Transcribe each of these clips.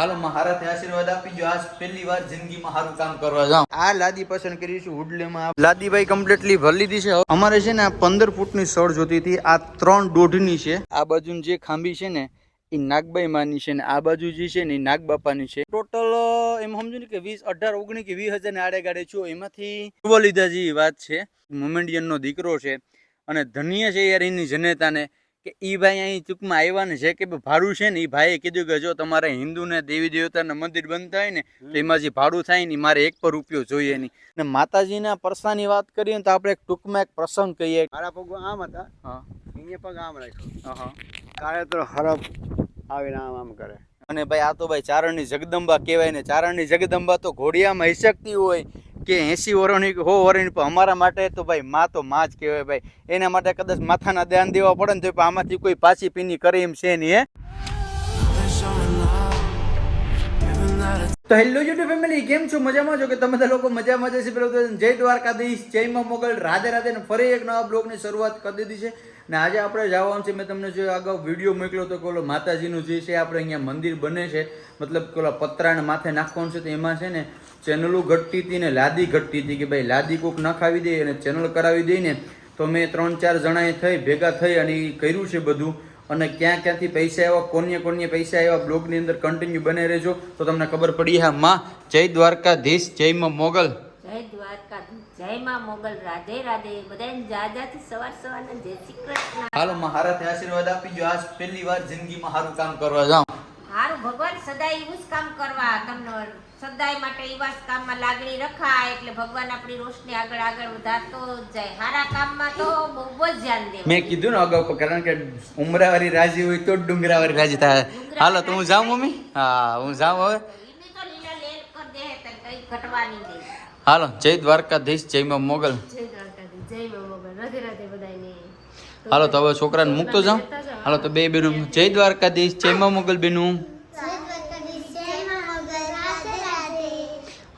હાલો મહારાજે આશીર્વાદ આપી જો આજ પહેલી વાર જિંદગીમાં સારું કામ કરવા જાઉં. આ લાદી પસંદ કરીશું હુડલીમાં લાદીભાઈ કમ્પ્લીટલી ભરી લીધી છે. અમારે છે ને આ પંદર ફૂટની સળ જોતી હતી. આ ત્રણ દોઢની છે. આ બાજુ જે ખાંભી છે ને, એ નાગબાઈ માની છે ને, આ બાજુ જે છે ને, એ નાગબાપાની છે. ટોટલ એમ સમજો ને કે વીસ, અઢાર ઓગણી કે વીસ હજાર આડે ગાડે છું. એમાંથી લીધા જેવી વાત છે. મોમેન્ડિયનનો દીકરો છે. અને ધન્ય છે યાર એની જનેતાને. કે ઈ ભાઈ અહીં ટૂંકમાં આવ્યા ને કે ભાડું છે ને એ ભાઈએ કીધું કે જો તમારે હિન્દુ ને દેવી દેવતાના મંદિર બનતા હોય ને તો એમાં જે ભાડું થાય ને મારે એક પર રૂપિયો જોઈએ નહીં. ને માતાજીના પરસાની વાત કરીએ ને તો આપણે એક ટૂંકમાં એક પ્રસંગ કહીએ. મારા પગ આમ હતા. હા. અહીંયા પગ આમ રાખ્યો. હા કાળે તો હરફ આવીને આમ આમ કરે. અને ભાઈ આ તો ભાઈ ચારણની જગદંબા કહેવાય ને ચારણની જગદંબા તો ઘોડિયામાં હિસકતી હોય કે એસી વર્ષની હો વર્ષની પણ અમારા માટે તો ભાઈ માં તો માં જ કહેવાય ભાઈ. એના માટે કદાચ માથાના ધ્યાન દેવા પડે ને તો આમાંથી કોઈ પાછી પીની કરે એમ છે નહીં, હે? તો હેલો યુટ્યુબ ફેમિલી કેમ છો? મજામાં છો કે તમે બધા લોકો મજામાં જશે પેલું જય દ્વારકાધીશ, જય માં મોગલ, રાધે રાધે ફરી એક નવા બ્લોગની શરૂઆત કરી દીધી છે. ને આજે આપણે જવાનું છે, મેં તમને જે અગાઉ વીડિયો મોકલ્યો તો કે ઓલો માતાજીનું જે છે, આપણે અહીંયા મંદિર બને છે, મતલબ કે ઓલા પતરાને માથે નાખવાનું છે, તો એમાં છે ને ચેનલો ઘટતી હતી ને લાદી ઘટતી હતી કે ભાઈ લાદી કોક નખાવી દે અને ચેનલ કરાવી દઈ ને, તો મેં ત્રણ ચાર જણાએ થઈ, ભેગા થઈ અને એ કર્યું છે બધું. અને ક્યાં ક્યાંથી પૈસા આવ્યા કોને કોને પૈસા આવ્યા, બ્લોગની અંદર કન્ટિન્યુ બને રહેજો. તો તમને ખબર પડી, હા, માં જય દ્વારકાધીશ, જય મોગલ. જય માં મોગલ રાધે રાધે. બધાને જાજાથી સવાર સવારના જય શ્રી કૃષ્ણ. હાલો મહારાજ આશીર્વાદ આપી જો આજ પહેલી વાર જિંદગીમાં સારું કામ કરવા જાઉં. હારું ભગવાન સદાય એવું જ કામ કરવા. તમને સદાય માટે એવા જ કામમાં લાગણી રખાય. એટલે ભગવાન આપણી રોશની આગળ આગળ વધારતો જાય. સારા કામમાં તો બહુ જ ધ્યાન દે મેં કીધું ને અગાઉ કારણ કે ઉમરાવાળી રાજી હોય તો ડુંગરાવાળી રાજી થાય. હાલો તો હું જાઉં મમ્મી? હા હું જાઉં હવે. તો લીલા લેર કર દે તને કઈ ઘટવાની નહીં હાલો જય દ્વારકાધીશ જય માં મોગલ. જય દ્વારકાધીશ જય મોગલ. રાધે રાધે બધાયને. હાલો તો હવે છોકરાને મૂકતો જાઉં. હાલો તો બે બેનું. જય દ્વારકાધીશ જય માં મોગલ બેનું.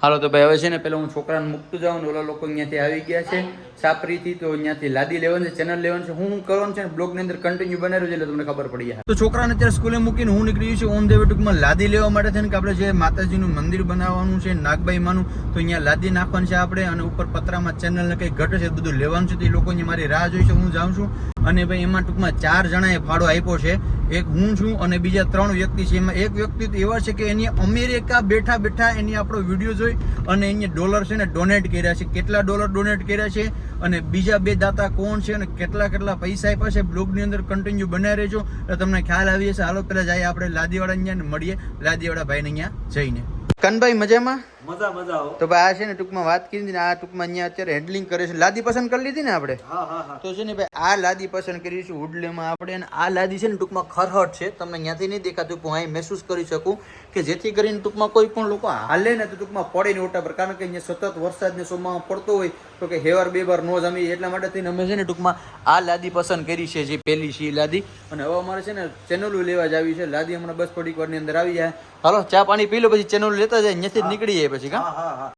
હાલો, તો ભાઈ, હવે છે ને પેલા હું છોકરાને મૂકતું જાઉં ને ઓલા લોકો અહીંયાથી આવી ગયા છે. સાપરીથી તો અહીંયાથી લાદી લેવાનું છે ચેનલ લેવાનું છે. હું કરવાનું છે બ્લોગની અંદર કન્ટિન્યુ બનાવ્યું છે એટલે તમને ખબર પડી જાય. તો છોકરાને અત્યારે સ્કૂલે મૂકીને હું નીકળી છું ઓન દેવે ટૂંકમાં લાદી લેવા માટે છે ને, કે આપણે જે માતાજીનું મંદિર બનાવવાનું છે નાગબાઈ માનું, તો અહીંયા લાદી નાખવાનું છે આપણે, અને ઉપર પતરામાં ચેનલ ને કંઈ ઘટે છે બધું લેવાનું છે, તો એ લોકોની મારી રાહ જોઈ છે, હું જાઉં છું. અને ભાઈ એમાં ટૂંકમાં ચાર જણાએ ફાળો આપ્યો છે. એક હું છું અને બીજા ત્રણ વ્યક્તિ છે. એમાં એક વ્યક્તિ તો એવા છે કે એની અમેરિકા બેઠા બેઠા એની આપણો વીડિયો જોઈ અને એને ડોલર છે ને ડોનેટ કર્યા છે. કેટલા ડોલર ડોનેટ કર્યા છે અને બીજા બે દાતા કોણ છે અને કેટલા કેટલા પૈસા આપ્યા છે બ્લોગની અંદર કન્ટિન્યુ બનાવી રહેજો. એટલે તમને ખ્યાલ આવી જશે. હાલો પહેલાં જાય આપણે લાદીવાળા અહીંયા મળીએ. લાદીવાળા ભાઈને અહીંયા જઈને. કનભાઈ, મજામાં? મજા મજા આવો તો ભાઈ આ છે ને ટૂંકમાં વાત કરી હતી ને આ ટૂંકમાં અહીંયા અત્યારે હેન્ડલિંગ કરે છે. લાદી પસંદ કરી લીધી ને આપણે? હા હા હા. તો છે ને ભાઈ આ લાદી પસંદ કરીશું હુડલેમાં આપણે અને આ લાદી છે ને ટૂંકમાં ખરહટ છે. તમને ત્યાંથી નહીં દેખાતું પણ હું અહીં મહેસૂસ કરી શકું કે જેથી કરીને ટૂંકમાં કોઈ પણ લોકો હાલે ને તો ટૂંકમાં પડે ને ઓટા પર. કારણ કે અહીંયા સતત વરસાદને સોમાં પડતો હોય તો કે હેવાર બે વાર નો જમી એટલા માટે થઈને અમે છે ને ટૂંકમાં આ લાદી પસંદ કરી છે જે પેલી છે લાદી. અને હવે અમારે છે ને ચેનલો લેવા જ આવી છે. લાદી હમણાં બસ થોડીક વારની અંદર આવી જાય. હાલો ચા પાણી પી લો પછી ચેનલ લેતા જાય અહીંયાથી જ નીકળી જાય પછી કા?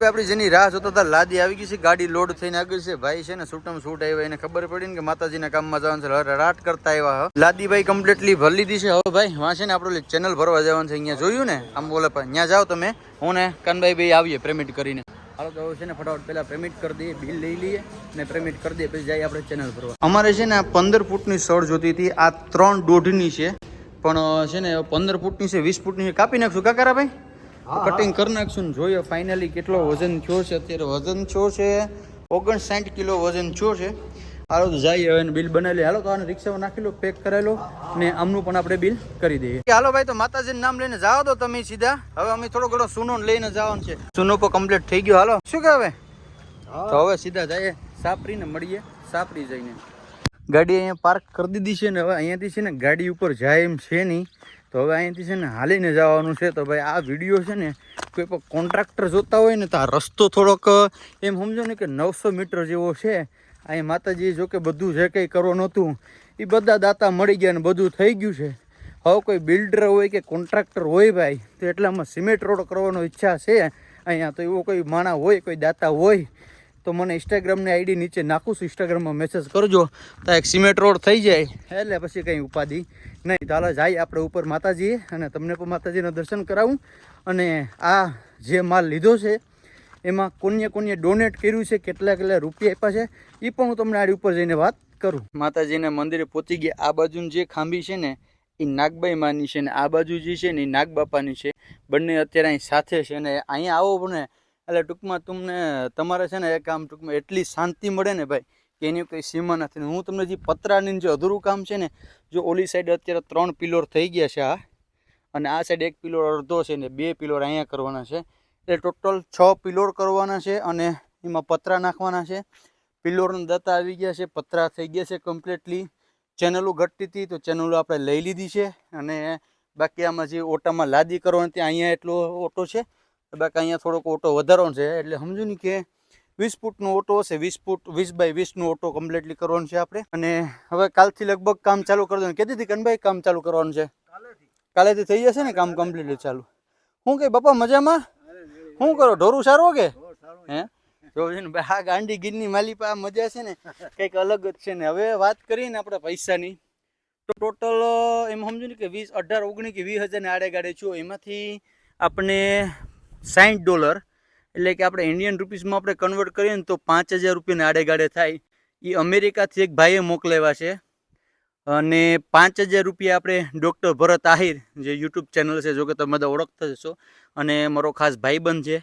આપણી જેની રાહ જોતા હતા લાદી આવી ગઈ છે ગાડી લોડ થઈને આગળ છે. ભાઈ છે ને છૂટમ છૂટ આવ્યા એને ખબર પડી ને કે માતાજીના કામમાં જવાનું છે. રાટ કરતા આવ્યા લાદી ભાઈ કમ્પ્લીટલી ભરી લીધી છે. હવે ભાઈ વાં છે ને આપણે ચેનલ ભરવા જવાનું છે. અહીંયા જોયું ને? આમ બોલે પણ ત્યાં જાઓ તમે. હું ને કાનભાઈ ભાઈ આવીએ પેમેન્ટ કરીને. હાલો તો છે ને ફટાફટ પેલા પેમેન્ટ કરી દઈએ બિલ લઈ લઈએ ને પેમેન્ટ કરી દઈએ પછી જઈએ આપણે ચેનલ ભરવા. અમારે છે ને આ પંદર ફૂટની સળ જોતી હતી. આ ત્રણ દોઢની છે. પણ છે ને પંદર ફૂટની છે વીસ ફૂટની છે. કાપી નાખશું કાકારા ભાઈ કટિંગ કરી નાખશું ને જોઈએ ફાઇનલી કેટલો વજન થયો છે. અત્યારે વજન થયો છે ઓગણસાઠ કિલો વજન થયો છે. હાલો તો જઈએ હવે બિલ બનાવી હાલો તો આને રિક્ષામાં નાખી લો પેક કરાવી ને આમનું પણ આપણે બિલ કરી દઈએ. હાલો ભાઈ તો માતાજીનું નામ લઈને જાઓ તો તમે સીધા. હવે અમે થોડો ઘણો સુનો લઈને જવાનું છે. સુનો પર કમ્પ્લીટ થઈ ગયો. હાલો શું કહેવાય તો હવે સીધા જઈએ. સાપરીને મળીએ સાપરી જઈને. ગાડી અહીંયા પાર્ક કરી દીધી છે ને હવે અહીંયાથી છે ને ગાડી ઉપર જાય એમ છે નહીં. તો હવે અહીંયાથી છે ને હાલીને જવાનું છે. તો ભાઈ આ વીડિયો છે ને કોઈ પણ કોન્ટ્રાક્ટર જોતા હોય ને તો આ રસ્તો થોડોક, એમ સમજો ને કે નવસો મીટર જેવો છે. અહીં માતાજી જો કે બધું જે કંઈ કરવું નહોતું એ બધા દાતા મળી ગયા ને બધું થઈ ગયું છે. હવે કોઈ બિલ્ડર હોય કે કોન્ટ્રાક્ટર હોય ભાઈ, તો એટલામાં સિમેન્ટ રોડ કરવાનો ઈચ્છા છે. અહીંયા તો એવો કોઈ માણા હોય, કોઈ દાતા હોય, તો મને ઇન્સ્ટાગ્રામની આઈડી નીચે નાખું છું. ઇન્સ્ટાગ્રામમાં મેસેજ કરજો. તો એક સિમેન્ટ રોડ થઈ જાય. એટલે પછી કંઈ ઉપાધિ નહીં ચાલો જાય આપણે ઉપર માતાજીએ અને તમને પણ માતાજીના દર્શન કરાવું. અને આ જે માલ લીધો છે, એમાં કોને કોને ડોનેટ કર્યું છે, કેટલા કેટલા રૂપિયા આપ્યા છે એ પણ હું તમને આડી ઉપર જઈને વાત કરું. માતાજીને મંદિરે પહોંચી ગયા. આ બાજુની જે ખાંભી છે ને એ નાગબાઈ માની છે ને, આ બાજુ જે છે ને એ નાગબાપાની છે. બંને અત્યારે અહીં સાથે છે ને અહીંયા આવો ને એટલે ટૂંકમાં તમને, તમારે છે ને, એક આમ ટૂંકમાં એટલી શાંતિ મળે ને ભાઈ કે એની કંઈ સીમા નથી. હું તમને જે પતરાની જે અધૂરું કામ છે ને, જો ઓલી સાઈડ અત્યારે ત્રણ પિલોર થઈ ગયા છે આ, અને આ સાઈડ એક પિલોર અડધો છે ને, બે પિલોર અહીંયા કરવાના છે. એટલે ટોટલ છ પિલોર કરવાના છે અને એમાં પતરા નાખવાના છે. પિલોરના દત્તા આવી ગયા છે, પતરા થઈ ગયા છે કમ્પ્લીટલી ચેનલો ઘટતી હતી, તો ચેનલો આપણે લઈ લીધી છે. અને બાકી આમાં જે ઓટામાં લાદી કરવાની ત્યાં અહીંયા એટલો ઓટો છે. બાકી અહીંયા થોડોક ઓટો વધારવાનો છે. એટલે સમજો ને કે વીસ ફૂટનો ઓટો હશે, વીસ ફૂટ, વીસ બાય વીસનો ઓટો કમ્પ્લીટલી કરવાનો છે આપણે. અને હવે કાલથી લગભગ કામ ચાલુ કરી દઉં કહેતી હતી કનભાઈ કામ ચાલુ કરવાનું છે? કાલેથી થઈ જશે ને કામ કમ્પ્લીટલી ચાલુ? શું કે, બાપા, મજામાં? શું કરો, ઢોરું સારું કે? હે? જો ને આ ગાંડી ગીરની માલી પા મજા છે ને, કંઈક અલગ જ છે ને. હવે વાત કરીએ ને આપણે પૈસાની. તો ટોટલ એમ સમજો ને કે વીસ, અઢાર, ઓગણીસ કે વીસ હજારની આડે ગાડે છું. એમાંથી આપણે સાઠ ડોલર એટલે કે આપણે ઇન્ડિયન રૂપીસમાં આપણે કન્વર્ટ કરીએ ને તો પાંચ હજાર રૂપિયાને આડે ગાડે થાય. એ અમેરિકાથી એક ભાઈએ મોકલાવ્યા છે. અને પાંચ હજાર રૂપિયા આપણે ડૉક્ટર ભરત આહિર, જે યુટ્યુબ ચેનલ છે જો કે તમે બધા ઓળખતા જશો અને મારો ખાસ ભાઈબંધ છે.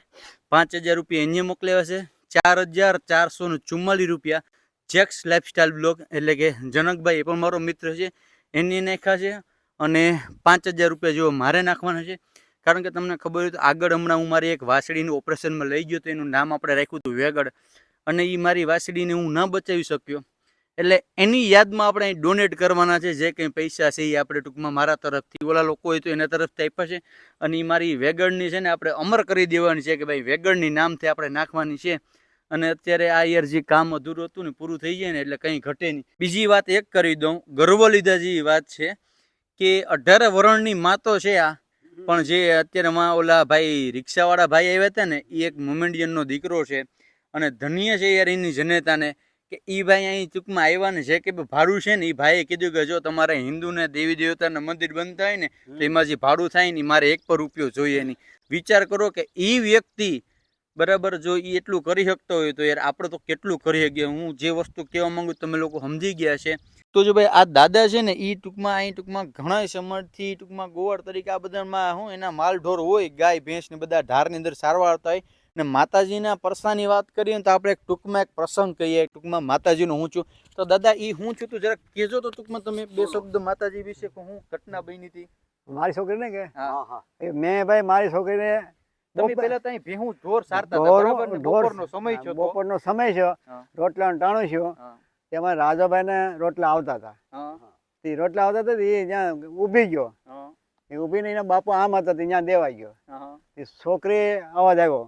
પાંચ હજાર રૂપિયા એને મોકલ્યા છે. ચાર હજાર ચારસો ને ચુમ્માલીસ રૂપિયા જેક્સ લાઇફસ્ટાઇલ બ્લોગ, એટલે કે જનકભાઈ એ પણ મારો મિત્ર છે. એની નાખ્યા છે. અને પાંચ હજાર રૂપિયા જેવો મારે નાખવાના છે. કારણ કે તમને ખબર હોય તો આગળ હમણાં હું મારી એક વાસળીનું ઓપરેશનમાં લઈ ગયો તો એનું નામ આપણે રાખ્યું હતું વેગડ અને એ મારી વાસળીને હું ન બચાવી શક્યો. એટલે એની યાદમાં આપણે અહીં ડોનેટ કરવાના છે, જે કંઈ પૈસા છે એ આપણે ટૂંકમાં મારા તરફથી, ઓલા લોકો હોય તો એના તરફથી આપ્યા છે. અને એ મારી વેગડની છે ને આપણે અમર કરી દેવાની છે કે ભાઈ વેગડની નામથી આપણે નાખવાની છે. અને અત્યારે આ યર જે કામ અધૂરું હતું ને પૂરું થઈ જાય ને એટલે કંઈ ઘટે નહીં. બીજી વાત એક કરી દઉં, ગર્વ લીધા જેવી વાત છે કે અઢાર વરણની માતો છે આ. પણ જે અત્યારે માં ઓલા ભાઈ રિક્ષાવાળા ભાઈ આવ્યા હતા ને એ એક મોમેન્ડિયનનો દીકરો છે અને ધન્ય છે યાર એની જનેતાને કે એ ભાઈ અહીં ચૂંકમાં આવ્યા ને જે કે ભાડું છે ને એ ભાઈએ કીધું કે જો તમારે હિન્દુને દેવી દેવતાના મંદિર બંધ થાય ને તો એમાં જે ભાડું થાય ને મારે એક પર રૂપિયો જોઈએ નહીં. વિચાર કરો કે એ વ્યક્તિ બરાબર જો એ એટલું કરી શકતો હોય તો યાર આપણે તો કેટલું કરી શકીએ? હું જે વસ્તુ કહેવા માંગુ તમે લોકો સમજી ગયા છે. તો જો ભાઈ આ દાદા છે ને એ ટૂંકમાં અહીં ટૂંકમાં ઘણા સમયથી ટૂંકમાં ગોવાળ તરીકે આ બધામાં હું એના માલ ઢોર હોય ગાય ભેંસ ને બધા ઢારની અંદર સારવાર થાય હોય. ને માતાજીના પરસાની વાત કરીએ તો આપણે એક ટૂંકમાં એક પ્રસંગ કહીએ ટૂંકમાં માતાજીનું હું છું. તો દાદા એ હું છું તું જરાક કહેજો તો ટૂંકમાં તમે બે શબ્દ માતાજી વિશે હું ઘટના બની હતી? મારી છોકરીને કે? હા. હા મેં ભાઈ મારી છોકરીને તમે પેલા ત્યાં ભેહું જોર સારતા બરાબર બપોરનો સમય છે બપોરનો સમય છે. રોટલા ટાણું છે. તેમાં રાજાભાઈ ને રોટલા આવતા હતા. તે રોટલા આવતા હતા એ ત્યાં ઊભી ગયો. એ ઊભીને નહીં બાપુ આમ હતા તે ત્યાં દેવાઈ ગયો. એ છોકરી અવાજ આવ્યો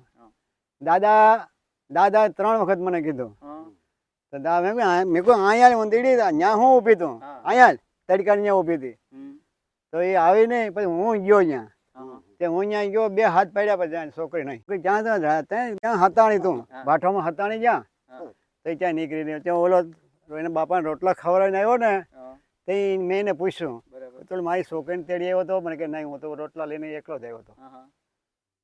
દાદા દાદા ત્રણ વખત મને કીધું. તો દા મેં મેં કહ્યું અહીંયા હું દીડી ત્યાં હું ઊભી તું? અહીંયા તડકા ત્યાં ઊભી હતી. તો એ આવી નહીં પછી હું ગયો ત્યાં. તે હું ત્યાં ગયો બે હાથ પડ્યા પછી છોકરી નહીં. જ્યાં ત્યાં ત્યાં ત્યાં હતાણી તું. ભાઠામાં બાઠોમાં હતાણી જ્યાં. તો ત્યાં નીકળી ગયો. ત્યાં ઓલો એના બાપાને રોટલા ખવડાવીને આવ્યો ને તે મેં એને પૂછ્યું. બરાબર. તો મારી છોકરીને તેડી આવ્યો હતો મને કે નહીં હું તો રોટલા લઈને એકલો જ આવ્યો હતો.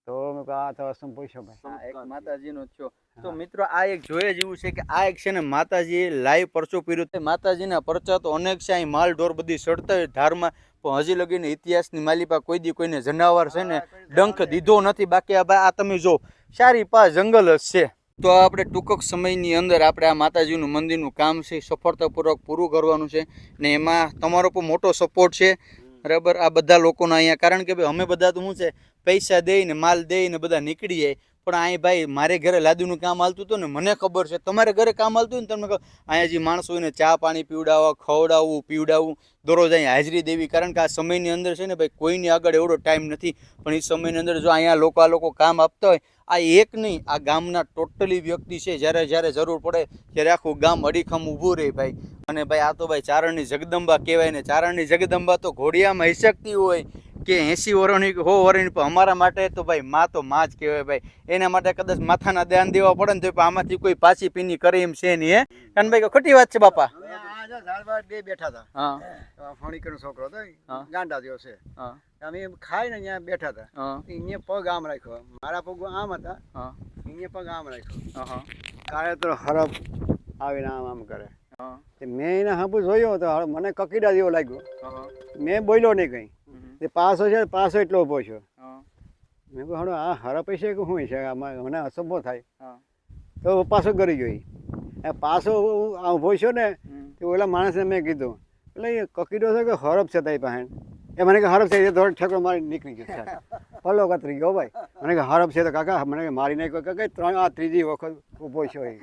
તો મેં કહ્યું આ તો શું પૂછ્યો ભાઈ એક માતાજીનો છો. તો મિત્રો આ એક જોઈએ જેવું છે કે આ એક છે ને માતાજી લાઈવ પરચો પીર્યું માતાજીના પરચા તો અનેક છે અહીં માલ ઢોર બધી સડતા હોય ધારમાં પણ હજી લગીને ઇતિહાસની માલિપા કોઈ દી કોઈને જનાવર છે ને ડંખ દીધો નથી. બાકી આ આ તમે જો સારી પા જંગલ જ છે. તો આપણે ટૂંક સમયની અંદર આપણે આ માતાજીનું મંદિરનું કામ છે સફળતાપૂર્વક પૂરું કરવાનું છે ને એમાં તમારો પણ મોટો સપોર્ટ છે. બરાબર? આ બધા લોકોના અહીંયા કારણ કે ભાઈ અમે બધા તો શું છે પૈસા દઈને માલ દઈને બધા નીકળી જાય પણ અહીં ભાઈ, મારે ઘરે લાદુનું કામ હાલતું હતું ને, મને ખબર છે. તમારે ઘરે કામ હાલતું ને તમને અહીંયા જે માણસો એને ચા પાણી પીવડાવવા, ખવડાવવું, પીવડાવવું, દરરોજ અહીં હાજરી દેવી. કારણ કે આ સમયની અંદર છે ને ભાઈ, કોઈની આગળ એવડો ટાઈમ નથી. પણ એ સમયની અંદર જો અહીંયા લોકો આ લોકો કામ આપતા હોય આ એક નહીં, આ ગામના ટોટલી વ્યક્તિ છે, જ્યારે જ્યારે જરૂર પડે ત્યારે આખું ગામ અડીખમ ઊભું રહે ભાઈ. અને ભાઈ આ તો ભાઈ ચારણની જગદંબા કહેવાય ને, ચારણની જગદંબા તો ઘોડિયામાં હિસકતી હોય કે એસી વર્ષની હો વર્ષની પણ અમારા માટે તો ભાઈ માં તો માં જ કહેવાય ભાઈ. એના માટે કદાચ માથાના ધ્યાન દેવા પડે ને તો આમાંથી કોઈ પાછી પીની કરે એમ છે નહીં, હે? કારણ કે ખોટી વાત છે બાપા. ઝાડ બાર બે બેઠા હતા. હા. ફણીકરનો છોકરો હતો ગાંડા જેવો છે. અમે એમ ખાઈને અહીંયા બેઠા હતા. અહીંયા પગ આમ રાખ્યો. મારા પગ આમ હતા. અહીંયા પગ આમ રાખ્યો. કાળે તો હરફ આવીને આમ આમ કરે. મેં એને જોયો તો મને કકીડા જેવો લાગ્યો. મેં બોલ્યો નહીં કંઈ. તે પાસો છે પાસો એટલો ઊભો છે. હા. મેં કહ્યું આ હરપ છે કે શું છે? આમાં મને અસંભવ થાય. તો પાછો કરી જોઈ એ પાછો ઊભો છો ને. તે ઓલા માણસને મેં કીધું એટલે એ કકીડો છે કે હરફ છે તારી પાસે? એ મને કે હરફ છે. એ દોડ ઠેકડો મારી નીકળી ગયો સાહેબ. પલો કતરી ગયો ભાઈ. મને કે હરફ છે તો કાકા મને કે મારી નાખ્યો કાકા ત્રણ આ ત્રીજી વખત ઊભો છો એ.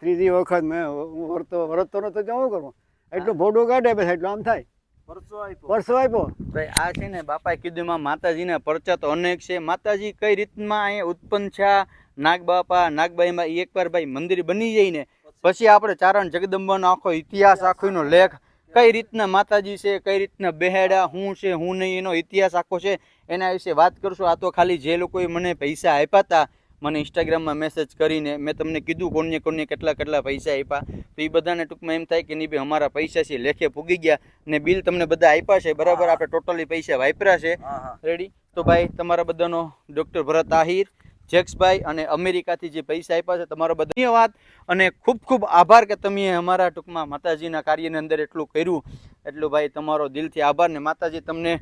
ત્રીજી વખત મેં હું વરતો વરતતો નતો તો શું કરું? એટલું ભોડું કાઢે પછી એટલું આમ થાય. વર્ષો આપ્યો. ભાઈ આ છે ને બાપાએ કીધું એમાં માતાજીના પરચા તો અનેક છે. માતાજી કઈ રીતમાં અહીંયા ઉત્પન્ન છે નાગ બાપા નાગબાઈમાં એકવાર ભાઈ મંદિર બની જાય ને પછી આપણે ચારણ જગદંબાનો આખો ઇતિહાસ આખો એનો લેખ કઈ રીતના માતાજી છે કઈ રીતના બેહેડા હું છે હું નહીં એનો ઇતિહાસ આખો છે એના વિશે વાત કરશું. આ તો ખાલી જે લોકોએ મને પૈસા આપ્યા હતા મને ઇન્સ્ટાગ્રામમાં મેસેજ કરીને મેં તમને કીધું કોને કોને કેટલા કેટલા પૈસા આપ્યા. તો એ બધાને ટૂંકમાં એમ થાય કે નહીં ભાઈ અમારા પૈસા છે લેખે પૂગી ગયા ને બિલ તમને બધા આપ્યા છે. બરાબર આપણે ટોટલી પૈસા વાપર્યા છે. રેડી તો ભાઈ તમારા બધાનો ડૉક્ટર ભરત આહિર જેક્સભાઈ અને અમેરિકાથી જે પૈસા આપ્યા છે, તમારો ધન્યવાદ અને ખૂબ ખૂબ આભાર કે તમે અમારા ટૂંકમાં માતાજીના કાર્યની અંદર એટલું કર્યું. એટલું ભાઈ તમારો દિલથી આભાર ને માતાજી તમને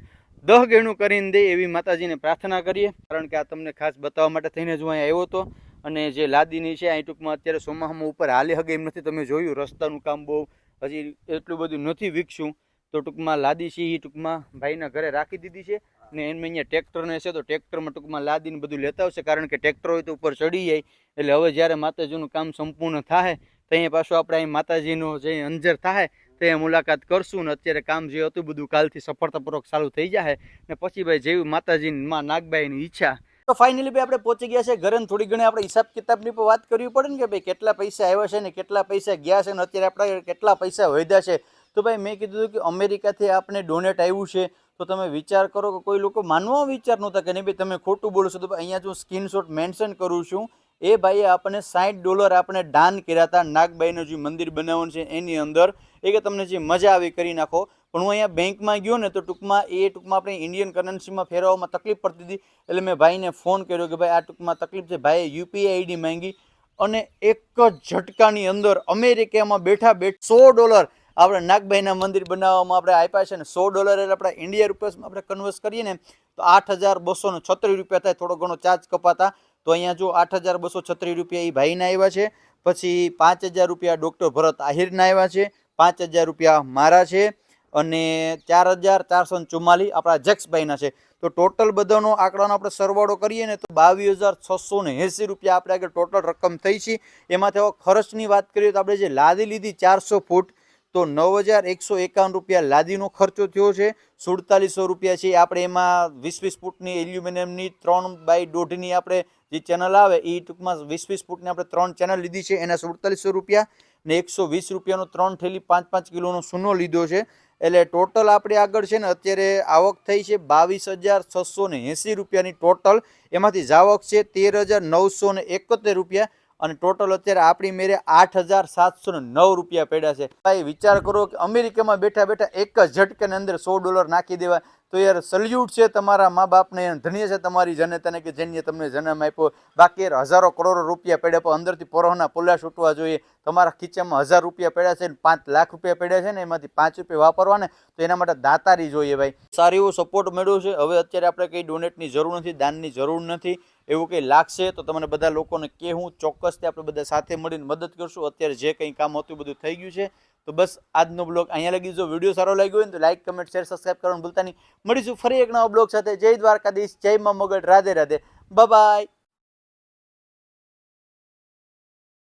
દહ ગણું કરીને દે એવી માતાજીને પ્રાર્થના કરીએ. કારણ કે આ તમને ખાસ બતાવવા માટે થઈને જ હું અહીંયા આવ્યો હતો અને જે લાદીની છે, અહીં ટૂંકમાં અત્યારે સોમાહામાં ઉપર હાલે હગે એમ નથી. તમે જોયું, રસ્તાનું કામ બહુ હજી એટલું બધું નથી વિકસ્યું. તો ટૂંકમાં લાદી છે એ ટૂંકમાં ભાઈના ઘરે રાખી દીધી છે. ને એમ અહીંયા ટ્રેક્ટરને છે તો ટ્રેક્ટરમાં ટૂંકમાં લાદીને બધું લેતા આવશે, કારણ કે ટ્રેક્ટર હોય તો ઉપર ચડી જાય. એટલે હવે જ્યારે માતાજીનું કામ સંપૂર્ણ થાય તો અહીંયા પાછું આપણે અહીં માતાજીનો જે અંજર થાય તે મુલાકાત કરશું ને અત્યારે કામ જે હતું બધું કાલથી સફળતાપૂર્વક ચાલુ થઈ જાય ને પછી ભાઈ જેવી માતાજીની માં નાગબાઈની ઈચ્છા. તો ફાઇનલી ભાઈ આપણે પહોંચી ગયા છે ઘરે થોડી ઘણી આપણે હિસાબ કિતાબની પણ વાત કરવી પડે ને કે ભાઈ કેટલા પૈસા આવ્યા છે ને કેટલા પૈસા ગયા છે ને અત્યારે આપણે કેટલા પૈસા વધ્યા છે. તો ભાઈ મેં કીધું કે અમેરિકાથી આપણે ડોનેટ આવ્યું છે, તો તમે વિચાર કરો કે કોઈ લોકો માનવા વિચાર નહોતા કે નહીં ભાઈ તમે ખોટું બોલો છો, તો અહીંયા જો સ્ક્રીનશોટ મેન્શન કરું છું. એ ભાઈએ આપણને સાઠ ડોલર આપણે દાન કર્યા હતા, નાગબાઈનું જે મંદિર બનાવવાનું છે એની અંદર. એ કે તમને જે મજા આવી કરી નાખો. પણ હું અહીંયા બેંકમાં ગયો ને તો ટૂંકમાં એ ટૂંકમાં આપણે ઇન્ડિયન કરન્સીમાં ફેરવવામાં તકલીફ પડતી હતી. એટલે મેં ભાઈને ફોન કર્યો કે ભાઈ આ ટૂંકમાં તકલીફ છે. ભાઈએ યુપીઆઈ આઈડી માંગી અને એક જ ઝટકાની અંદર અમેરિકામાં બેઠા બેઠ સો ડોલર આપણે નાગભાઈના મંદિર બનાવવામાં આપણે આપ્યા છે ને સો ડોલર એટલે આપણે ઇન્ડિયા રૂપિયામાં આપણે કન્વર્સ કરીએ ને, તો આઠ હજાર બસો ને છત્રીસ રૂપિયા થાય, થોડો ઘણો ચાર્જ કપાતા. તો અહીંયા જો આઠ હજાર બસો છત્રીસ રૂપિયા એ ભાઈના આવ્યા છે, પછી પાંચ હજાર રૂપિયા ડૉક્ટર ભરત આહિરના આવ્યા છે, પાંચ હજાર રૂપિયા મારા છે, અને ચાર હજાર ચારસો ચુમ્માલીસ આપણા જક્ષભાઈના છે. તો ટોટલ બધાનો આંકડાનો આપણે સરવાળો કરીએ ને, તો બાવીસ હજાર છસો ને એંસી રૂપિયા આપણે આગળ ટોટલ રકમ થઈ છે. એમાંથી હવે ખર્ચની વાત કરીએ તો આપણે જે લાદી લીધી ચારસો ફૂટ તો નવ હજાર એકસો એકાવન રૂપિયા લાદીનો ખર્ચો થયો છે. સુડતાલીસો રૂપિયા છે. આપણે એમાં વીસ વીસ ફૂટની એલ્યુમિનિયમની ત્રણ બાય દોઢની આપણે જે ચેનલ આવે એ ટૂંકમાં વીસ વીસ ફૂટની આપણે ત્રણ ચેનલ લીધી છે. એના સુડતાલીસો રૂપિયા ને એકસો વીસ રૂપિયાનો ત્રણ થેલી પાંચ પાંચ કિલોનો સૂનો લીધો છે. એટલે ટોટલ આપણે આગળ છે ને, અત્યારે આવક થઈ છે બાવીસ હજાર છસો ને એંસી રૂપિયાની ટોટલ. એમાંથી જાવક છે તેર હજાર નવસો ને એકોતેર રૂપિયા. અને ટોટલ અત્યારે આપણી મેરે આઠ હજાર સાતસો નવ રૂપિયા પડ્યા છે. ભાઈ વિચાર કરો કે અમેરિકામાં બેઠા બેઠા એક જ ઝટકાની અંદર સો ડોલર નાખી દેવા તો યાર સલ્યુટ છે તમારા મા બાપને ધન્ય છે તમારી જનતાને કે જેને તમને જન્મ આપ્યો. બાકી હજારો કરોડો રૂપિયા પડ્યા પણ અંદરથી પરોહના પોલા છૂટવા જોઈએ. તમારા ખીચામાં હજાર રૂપિયા પડ્યા છે પાંચ લાખ રૂપિયા પડ્યા છે ને એમાંથી પાંચ રૂપિયા વાપરવા ને તો એના માટે દાતારી જોઈએ ભાઈ. સારી એવો સપોર્ટ મળ્યો છે. હવે અત્યારે આપણે કંઈ ડોનેટની જરૂર નથી, દાનની જરૂર નથી. એવું કંઈ લાગશે તો તમને બધા લોકોને કહેવું. ચોક્કસથી આપણે બધા સાથે મળીને મદદ કરશું. અત્યારે જે કંઈ કામ હતું બધું થઈ ગયું છે. તો બસ આજનો બ્લોગ અહીંયા લગી જો વીડિયો સારો લાગ્યો હોય તો લાઇક કમેન્ટ શેર સબસ્ક્રાઈબ કરવાનું ભૂલતા નહીં. મળીશું ફરી એક નવા બ્લોગ સાથે. જય દ્વારકાધીશ, જય મા મગઢ રાધે રાધે. બાય